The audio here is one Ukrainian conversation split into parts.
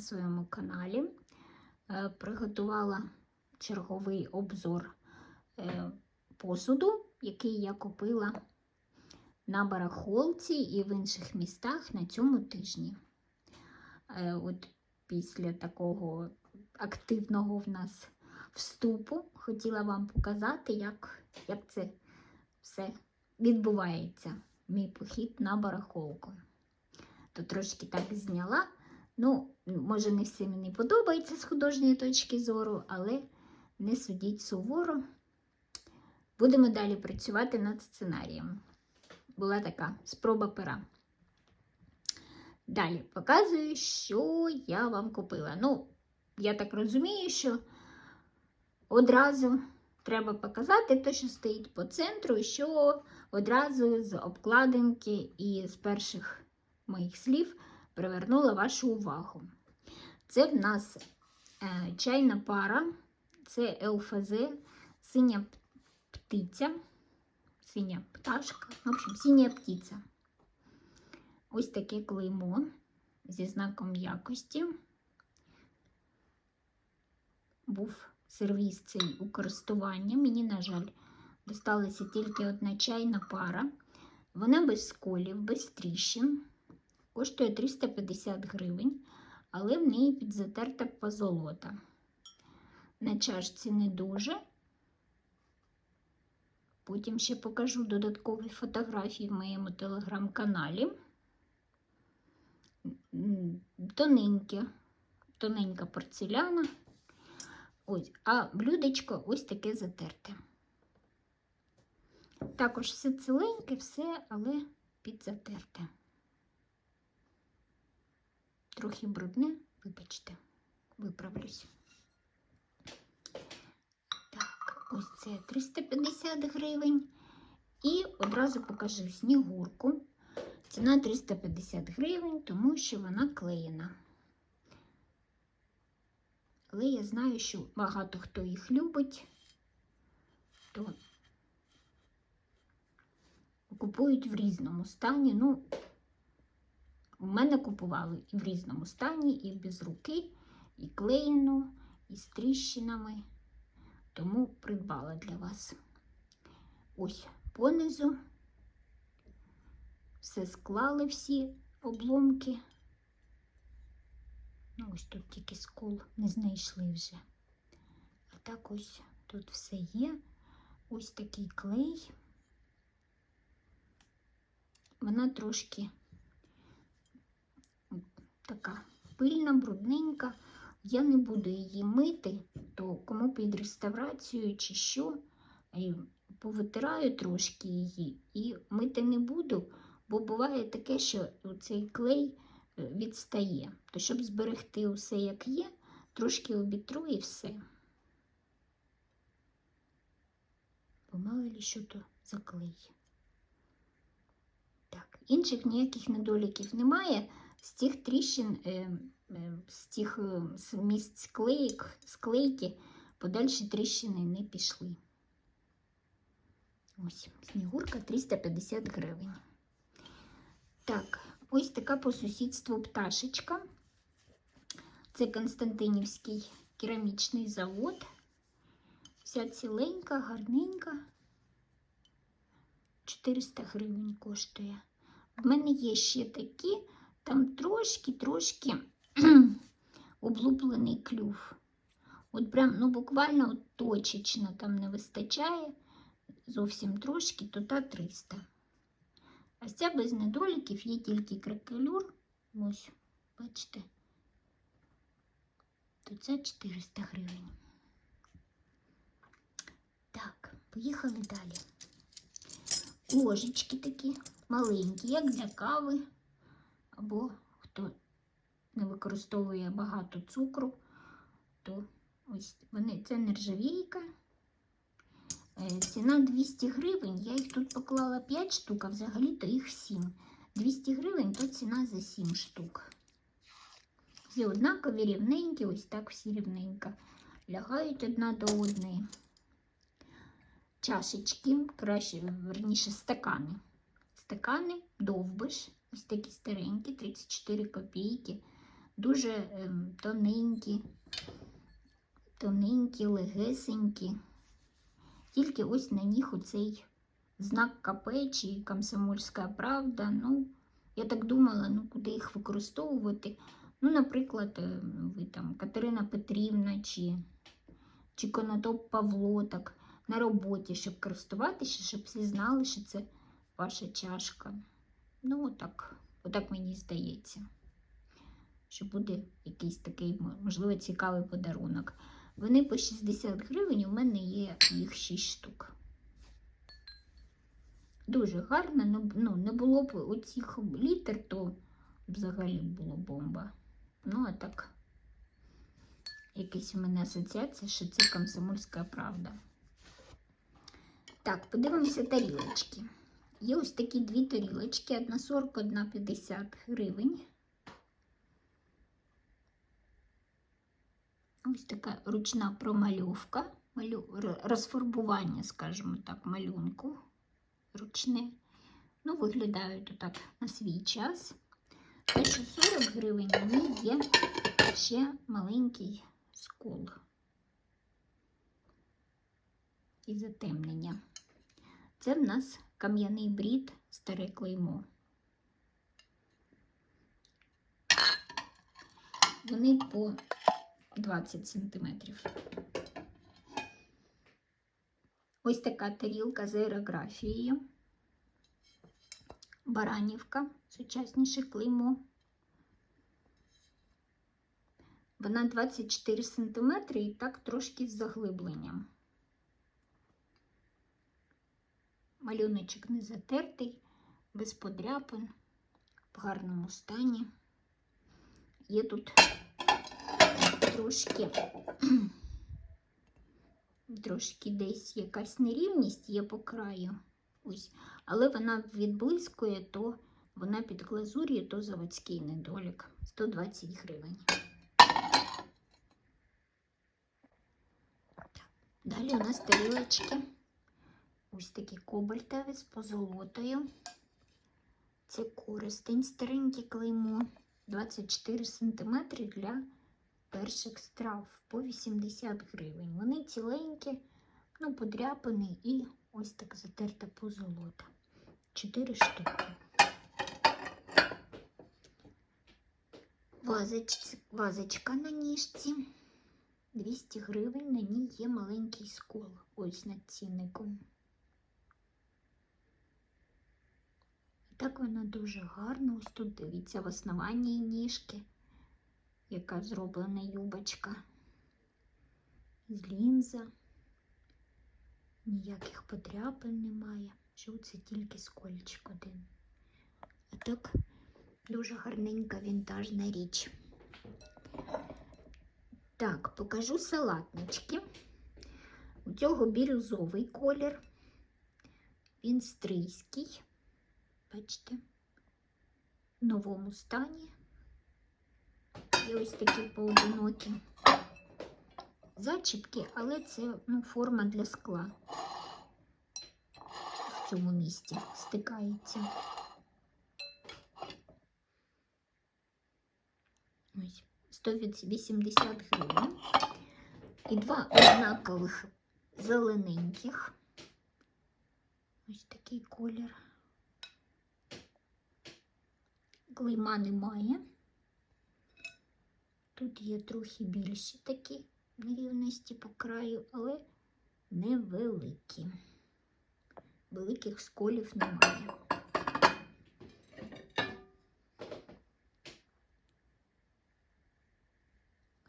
на своєму каналі. Е, Приготувала черговий обзор е, посуду, який я купила на барахолці і в інших містах на цьому тижні. Е, От після такого активного в нас вступу хотіла вам показати, як, як це все відбувається. Мій похід на барахолку. То трошки так зняла. Ну, може, не всім мені подобається з художньої точки зору, але не судіть суворо. Будемо далі працювати над сценарієм. Була така спроба пера. Далі показую, що я вам купила. Ну, я так розумію, що одразу треба показати те, що стоїть по центру, і що одразу з обкладинки і з перших моїх слів привернула вашу увагу. Це в нас е, чайна пара, це ЛФЗ, синя птиця, синя пташка, в общем, синя птиця. Ось таке клеймо зі знаком якості. Був сервіс цей у користування. Мені, на жаль, досталася тільки одна чайна пара. Вона без сколів, без тріщин. Коштує 350 гривень, але в неї підзатерта позолота. На чашці не дуже. Потім ще покажу додаткові фотографії в моєму телеграм-каналі. Тоненьке, тоненька порцеляна. Ось, а блюдечко ось таке затерте. Також все ціленьке, все, але підзатерте. Трохи брудне, вибачте, виправлюсь. Так, ось це 350 гривень. І одразу покажу снігурку. Ціна 350 гривень, тому що вона клеєна. Але я знаю, що багато хто їх любить, то купують в різному стані. Ну, у мене купували і в різному стані, і без руки, і клеєну, і з тріщинами. Тому придбала для вас. Ось понизу. Все склали всі обломки. Ну, ось тут тільки скол не знайшли вже. А так ось тут все є. Ось такий клей. Вона трошки така пильна, брудненька. Я не буду її мити, то кому під реставрацію чи що, повитираю трошки її і мити не буду, бо буває таке, що цей клей відстає. То, щоб зберегти усе, як є, трошки обітру і все. Бо мало що то за клей. Так, інших ніяких недоліків немає. З цих тріщин, е, е, з цих е, місць склейк, склейки подальші тріщини не пішли. Ось, снігурка 350 гривень. Так, ось така по сусідству пташечка. Це Константинівський керамічний завод. Вся ціленька, гарненька. 400 гривень коштує. В мене є ще такі, там трошки-трошки облуплений клюв. От прям, ну буквально от точечно там не вистачає. Зовсім трошки, то та 300. А ця без недоліків є тільки кракелюр. Ось, бачите, то це 400 гривень. Так, поїхали далі. Ложечки такі маленькі, як для кави, або хто не використовує багато цукру, то ось вони це нержавійка. Ціна 200 гривень. Я їх тут поклала 5 штук, а взагалі-то їх 7. 200 гривень то ціна за 7 штук. Всі однакові, рівненькі, ось так всі рівненько. Лягають одна до одної. Чашечки, краще, верніше, стакани. Стакани, довбиш, ось такі старенькі, 34 копійки. дуже ем, тоненькі, тоненькі, легесенькі. Тільки ось на них оцей знак КП чи комсомольська правда. Ну, я так думала, ну куди їх використовувати. Ну, наприклад, е, ви там Катерина Петрівна чи, чи Конотоп Павло, так на роботі, щоб користуватися, щоб всі знали, що це ваша чашка. Ну, отак, отак мені здається, що буде якийсь такий, можливо, цікавий подарунок. Вони по 60 гривень, у мене є їх 6 штук. Дуже гарно, ну, ну не було б оцих літер, то взагалі було бомба. Ну, а так, якась у мене асоціація, що це комсомольська правда. Так, подивимося тарілочки. Є ось такі дві тарілочки, одна 40, одна 50 гривень. Ось така ручна промальовка, розфарбування, скажімо так, малюнку ручне. Ну, виглядають отак на свій час. Те, що 40 гривень, в ній є ще маленький скол і затемнення. Це в нас кам'яний брід, старе клеймо. Вони по 20 сантиметрів. Ось така тарілка з аерографією. Баранівка, сучасніше клеймо. Вона 24 см і так трошки з заглибленням. Малюночок не затертий, без подряпин, в гарному стані. Є тут трошки, трошки десь якась нерівність є по краю. Ось. Але вона відблискує, то вона під глазур'ю, то заводський недолік. 120 гривень. Далі у нас тарілочки. Ось такі кобальтові з позолотою. Це користень стареньке клеймо. 24 см для перших страв по 80 гривень. Вони ціленькі, ну, подряпані і ось так затерта позолота. 4 штуки. Вазоч... Вазочка на ніжці. 200 гривень, на ній є маленький скол. Ось над цінником. Так вона дуже гарна. Ось тут дивіться в основанні ніжки, яка зроблена юбочка. З лінза. Ніяких подряпин немає. Що це тільки скольчик один. А так дуже гарненька вінтажна річ. Так, покажу салатнички. У цього бірюзовий колір. Він стрийський. Бачите, в новому стані. Є ось такі поодинокі зачіпки, але це ну, форма для скла. В цьому місці стикається. Ось. 180 гривень. І два однакових зелененьких. Ось такий колір. Клейма немає. Тут є трохи більші такі нерівності по краю, але невеликі. Великих сколів немає.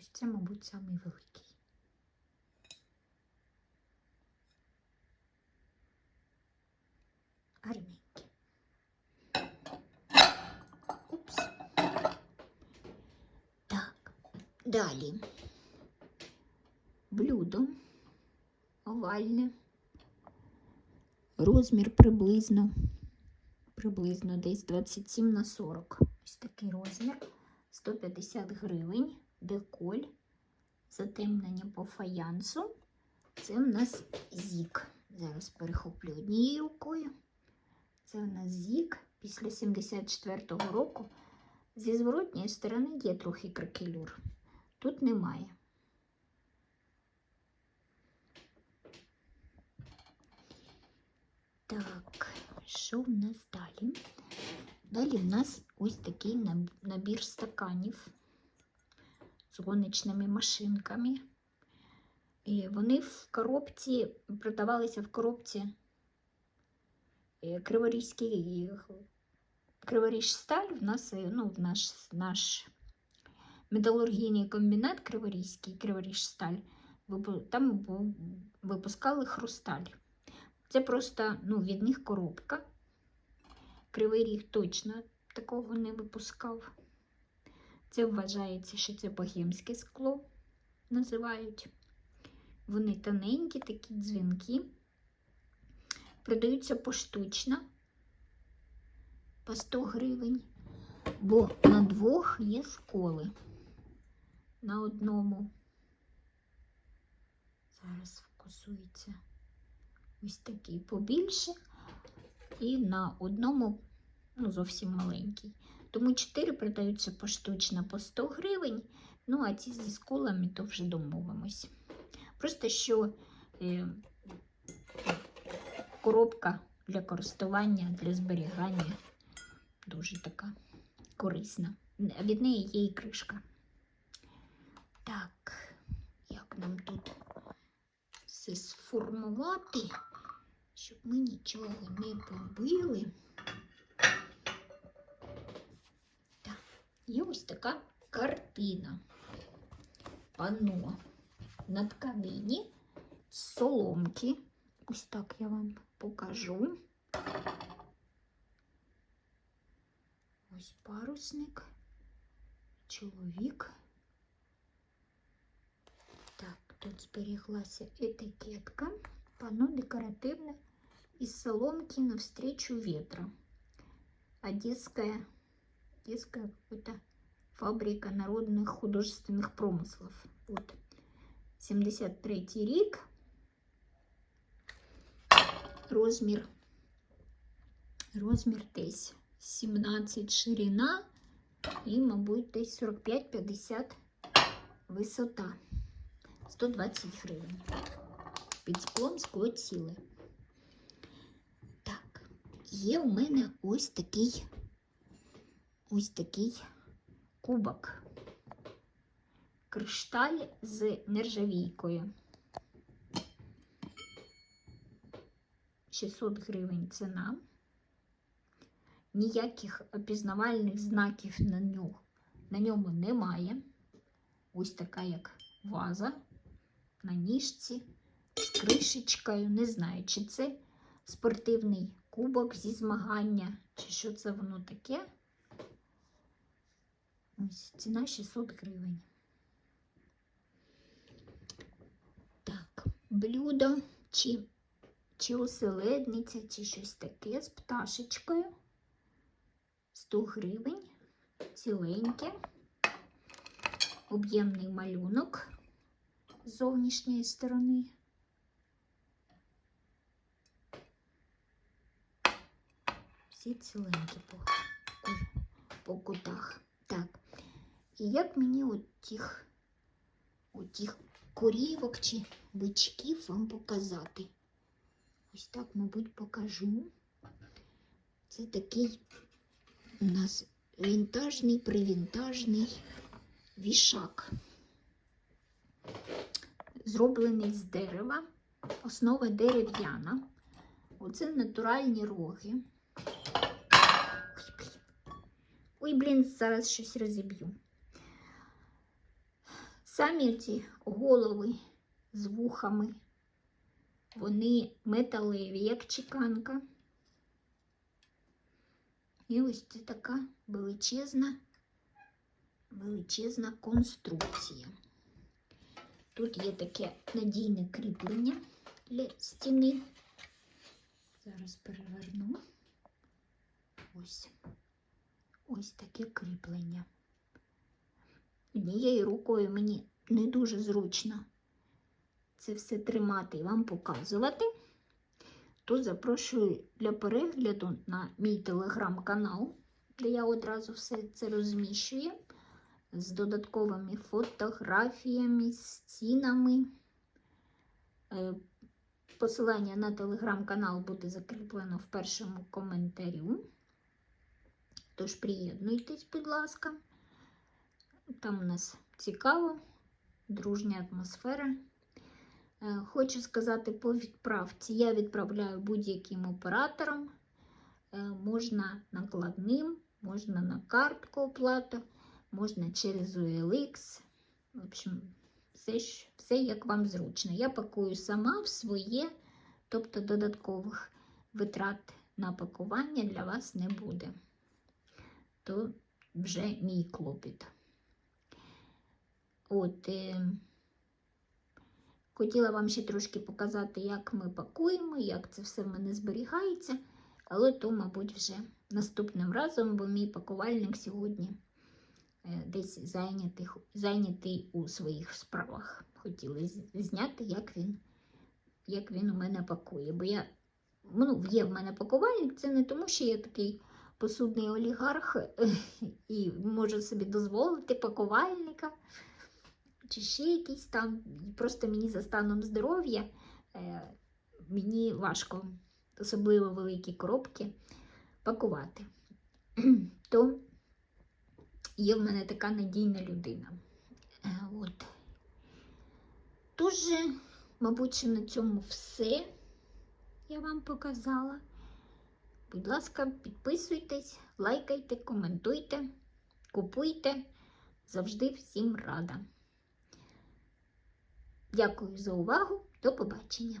Ось це, мабуть, самий великий. Гарненький. Упс. Так, далі. Блюдо овальне. Розмір приблизно, приблизно десь 27 на 40. Ось такий розмір. 150 гривень, деколь, затемнення по фаянсу. Це в нас зік. Зараз перехоплю однією рукою. Це в нас зік після 74-го року Зі зворотньої сторони є трохи кракелюр. Тут немає. Так, що в нас далі? Далі в нас ось такий набір стаканів з гоночними машинками. І вони в коробці продавалися в коробці е, Криворізький Криворіжсталь. В нас е, ну, в наш, наш металургійний комбінат Криворізький, Криворіжсталь, там випускали хрусталь. Це просто ну, від них коробка. Кривий ріг точно такого не випускав. Це вважається, що це богемське скло називають. Вони тоненькі, такі дзвінки. Продаються поштучно по 100 гривень, бо на двох є сколи. На одному. Зараз фокусується ось такий побільше, і на одному ну, зовсім маленький. Тому 4 продаються поштучно по 100 гривень. Ну, а ці зі сколами то вже домовимось. Просто що е, коробка для користування, для зберігання дуже така корисна. Від неї є і кришка. Так, як нам тут все сформувати, щоб ми нічого не побили. Так, є ось така картина. Пано на тканині соломки. Ось так я вам покажу. Ось парусник, чоловік. Так, тут зберіглася етикетка. Пано декоративне из соломки навстречу ветра. Одесская, Одесская какая-то фабрика народных художественных промыслов. Вот. 73 рік. Розмір. Розмір десь 17 ширина і, мабуть, десь 45-50 висота. 120 гривень. Під склом скло ціле. Так, є у мене ось такий ось такий кубок. Кришталь з нержавійкою. 600 гривень ціна. Ніяких опізнавальних знаків на нього, на ньому немає. Ось така як ваза на ніжці з кришечкою. Не знаю, чи це спортивний кубок зі змагання, чи що це воно таке. Ось ціна 600 гривень. Так, блюдо чи, чи оселедниця, чи щось таке з пташечкою. 100 гривень, ціленьке, об'ємний малюнок з зовнішньої сторони. Всі ціленькі по, по кутах. Так. І як мені от тих, от тих корівок чи бичків вам показати? Ось так, мабуть, покажу. Це такий у нас вінтажний, привінтажний вішак. Зроблений з дерева, основа дерев'яна. Оце натуральні роги. Ой, блін. Зараз щось розіб'ю. Самі ці голови з вухами, вони металеві, як чеканка. І ось це така величезна, величезна конструкція. Тут є таке надійне кріплення для стіни. Зараз переверну. Ось. Ось таке кріплення. Однією рукою мені не дуже зручно це все тримати і вам показувати. То запрошую для перегляду на мій телеграм-канал. де я одразу все це розміщую з додатковими фотографіями, стінами. Е, Посилання на телеграм-канал буде закріплено в першому коментарю. Тож приєднуйтесь, будь ласка. Там у нас цікаво, дружня атмосфера. Е, Хочу сказати по відправці. Я відправляю будь-яким оператором. Е, Можна накладним, можна на картку оплату, можна через OLX. В общем, все, все як вам зручно. Я пакую сама в своє, тобто додаткових витрат на пакування для вас не буде. То вже мій клопіт. От, е, хотіла вам ще трошки показати, як ми пакуємо, як це все в мене зберігається, але то, мабуть, вже наступним разом, бо мій пакувальник сьогодні десь зайнятий, зайнятий у своїх справах. Хотіли зняти, як він, як він у мене пакує. Бо я, ну, є в мене пакувальник, це не тому, що я такий посудний олігарх і можу собі дозволити пакувальника чи ще якийсь там. Просто мені за станом здоров'я е, мені важко, особливо великі коробки, пакувати. То є в мене така надійна людина. Е, От. Тож, мабуть, на цьому все я вам показала. Будь ласка, підписуйтесь, лайкайте, коментуйте, купуйте. Завжди всім рада. Дякую за увагу. До побачення.